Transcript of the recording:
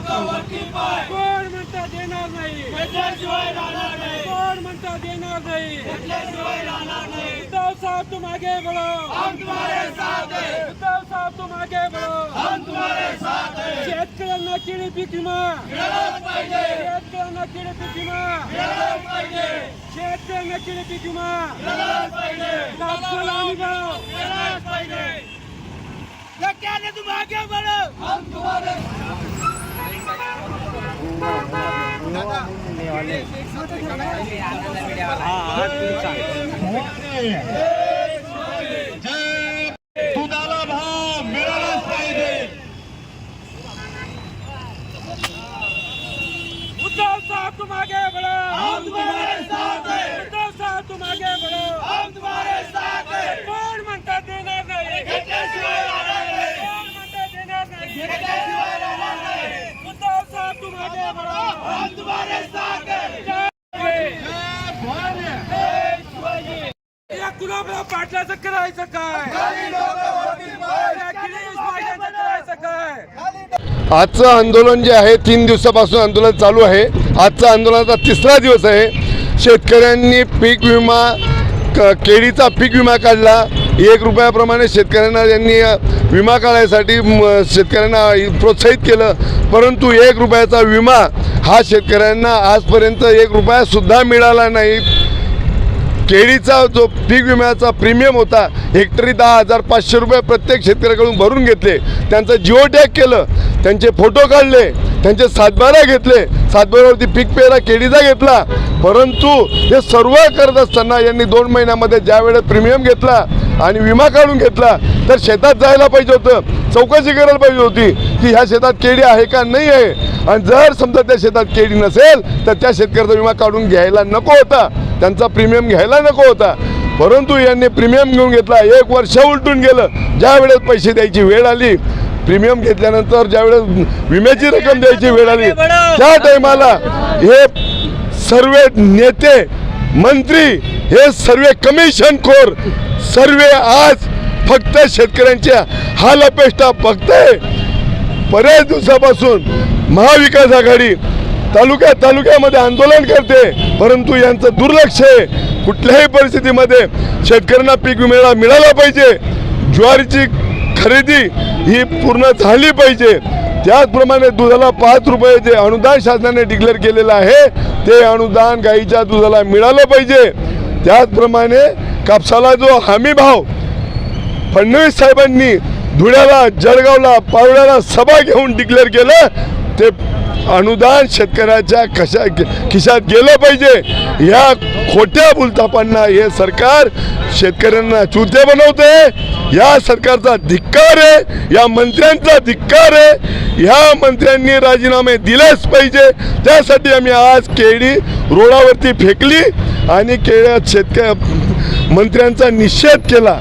कोण म्हणता देणार नाही कोण म्हणता देणार नाही उद्धव साहब तुम आगे बढ़ो उद्धव साहब तुम आगे बढ़ो शेतकऱ्यांना किडी पीक विमा शेतकऱ्यांना किडी पीक विमा शेतकऱ्यांना किडी पीक विमा कापसाला हमी भाव तुम आगे बढ़ो दुधाला भाव मिळालाच पाहिजे उद्धव साहब तुम आगे बढ़ो हम तुम्हारे साथ हैं उद्धव साहब तुम आगे बढ़ो हम तुम्हारे साथ हैं कौन म्हणता देणार नाही कौन म्हणता देणार नाही उद्धव साहब तुम आगे बढ़ो हम तुम्हारे साथ हैं या गुलाबराव पाटलाचं करायचं काय? आजचं आंदोलन जे आहे तीन दिवसापासून आंदोलन चालू आहे. आजचा आंदोलनाचा तिसरा दिवस आहे. शेतकऱ्यांनी पीक विमा क केळीचा पीक विमा काढला. एक रुपयाप्रमाणे शेतकऱ्यांना यांनी अ, विमा काढायसाठी शेतकऱ्यांना प्रोत्साहित केलं. परंतु एक रुपयाचा विमा हा शेतकऱ्यांना आजपर्यंत एक रुपयासुद्धा मिळाला नाही. केळीचा जो पीक विम्याचा प्रीमियम होता हेक्टरी दहा हजार पाचशे रुपये प्रत्येक शेतकऱ्याकडून भरून घेतले. त्यांचं जिओ टॅग केलं त्यांचे फोटो काढले त्यांचे सातबारा घेतले सातबाऱ्यावरती पीक पेरा केळीचा घेतला. परंतु हे सर्व करत असताना यांनी दोन महिन्यामध्ये ज्या वेळेस प्रीमियम घेतला आणि विमा काढून घेतला तर शेतात जायला पाहिजे होतं. चौकशी करायला पाहिजे होती की ह्या शेतात केळी आहे का नाही आहे. आणि जर समजा त्या शेतात केळी नसेल तर त्या शेतकऱ्याचा विमा काढून घ्यायला नको होता. त्यांचा प्रीमियम घ्यायला नको होता. परंतु यांनी प्रीमियम घेऊन घेतला. एक वर्ष उलटून गेलं. ज्या वेळेस पैसे द्यायची वेळ आली प्रीमियम घेतल्यानंतर ज्या वेळेस विम्याची रक्कम द्यायची वेळ आली त्या टायमाला हे सर्व नेते मंत्री हे सर्व कमिशन कोर सर्वे आज फक्त शेतकऱ्यांच्या हाल अपेष्टा बघताय बऱ्याच दिवसापासून महाविकास आघाडी तालुक्या तालुक्यामध्ये आंदोलन करते. परंतु यांचं दुर्लक्ष आहे. कुठल्याही परिस्थितीमध्ये शेतकऱ्यांना पीक विमा मिळाला पाहिजे. ज्वारीची खरेदी ही पूर्ण झाली पाहिजे. त्याचप्रमाणे दुधाला पाच रुपये जे अनुदान शासनाने डिक्लेअर केलेलं आहे ते अनुदान गाईच्या दुधाला मिळालं पाहिजे. त्याचप्रमाणे कापसाला जो हमी भाव फडणवीस साहेबांनी धुळ्याला जळगावला पावड्याला सभा घेऊन डिक्लेअर केलं ते अनुदान शेतकऱ्याच्या कशा खिशात गेलं पाहिजे. या खोट्या बुलतापांना हे सरकार शेतकऱ्यांना चुलते बनवते. या सरकारचा धिक्कार आहे या मंत्र्यांचा धिक्कार आहे. या मंत्र्यांनी राजीनामे दिलेच पाहिजे. त्यासाठी आम्ही आज केळी रोडावरती फेकली आणि केळ्यात शेतक मंत्र्यांचा निषेध केला.